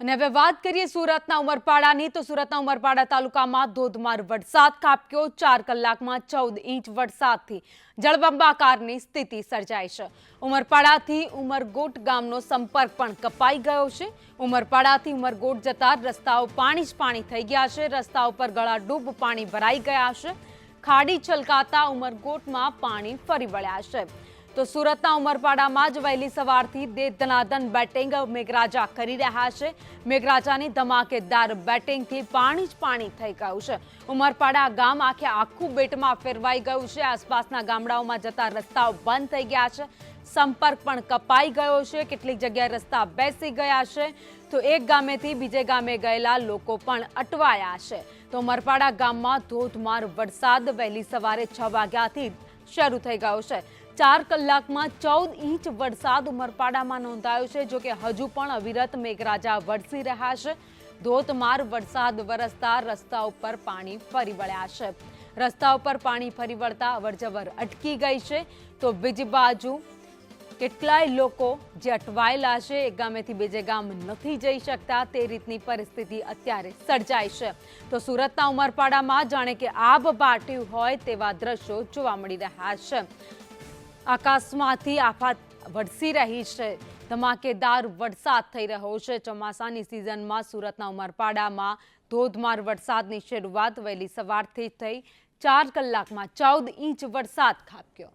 અને હવે વાત કરીએ સુરતના ઉમરપાડાની, તો સુરતના ઉમરપાડા તાલુકામાં ધોધમાર વરસાદ ખાબક્યો. ચાર કલાકમાં ચૌદ ઇંચ વરસાદથી જળબંબાકારની સ્થિતિ સર્જાઈ છે. ઉમરપાડાથી ઉમરગોટ ગામનો સંપર્ક પણ કપાઈ ગયો છે. ઉમરપાડાથી ઉમરગોટ જતા રસ્તાઓ પાણી જ પાણી થઈ ગયા છે. રસ્તા ઉપર ગળાડૂબ પાણી ભરાઈ ગયા છે. ખાડી છલકાતા ઉમરગોટમાં પાણી ફરી વળ્યા છે. તો સુરતના ઉમરપાડામાં જ વહેલી સવારથી દે ધનાધન બેટિંગ મેઘરાજા કરી રહ્યા છે. મેઘરાજાની ધમાકેદાર બેટિંગથી પાણી જ પાણી થઈ ગયું છે. ઉમરપાડા ગામ આખે આખું બેટમાં ફેરવાઈ ગયું છે. આસપાસના ગામડાઓમાં જતા રસ્તાઓ બંધ થઈ ગયા છે. સંપર્ક પણ કપાઈ ગયો છે. કેટલીક જગ્યાએ રસ્તા બેસી ગયા છે. તો એક ગામેથી બીજે ગામે ગયેલા લોકો પણ અટવાયા છે. તો ઉમરપાડા ગામમાં ધોધમાર વરસાદ વહેલી સવારે છ વાગ્યાથી શરૂ થઈ ગયો છે. ચાર કલાકમાં ચૌદ ઇંચ વરસાદ ઉમરપાડામાં નોંધાયો છે, જો કે હજુ પણ અવિરત મેઘરાજા વરસી રહ્યા છે. ધોધમાર વરસાદ વરસતા રસ્તા ઉપર પાણી ફરી વળ્યા છે. રસ્તા ઉપર પાણી ફરી વળતા અવરજવર અટકી ગઈ છે. તો બીજી બાજુ કેટલાય લોકો જે અટવાયેલા છે, એક ગામેથી બીજે ગામ નથી જઈ શકતા, તે રીતની પરિસ્થિતિ અત્યારે સર્જાય છે. તો સુરતના ઉમરપાડામાં જાણે કે આબ પાટ્યું હોય તેવા દ્રશ્યો જોવા મળી રહ્યા છે. આકાશમાંથી આફાત વરસી રહી છે. ધમાકેદાર વરસાદ થઈ રહ્યો છે. ચોમાસાની સિઝનમાં સુરતના ઉમરપાડામાં ધોધમાર વરસાદની શરૂઆત વહેલી સવારથી થઈ. ચાર કલાકમાં ચૌદ ઇંચ વરસાદ ખાબક્યો.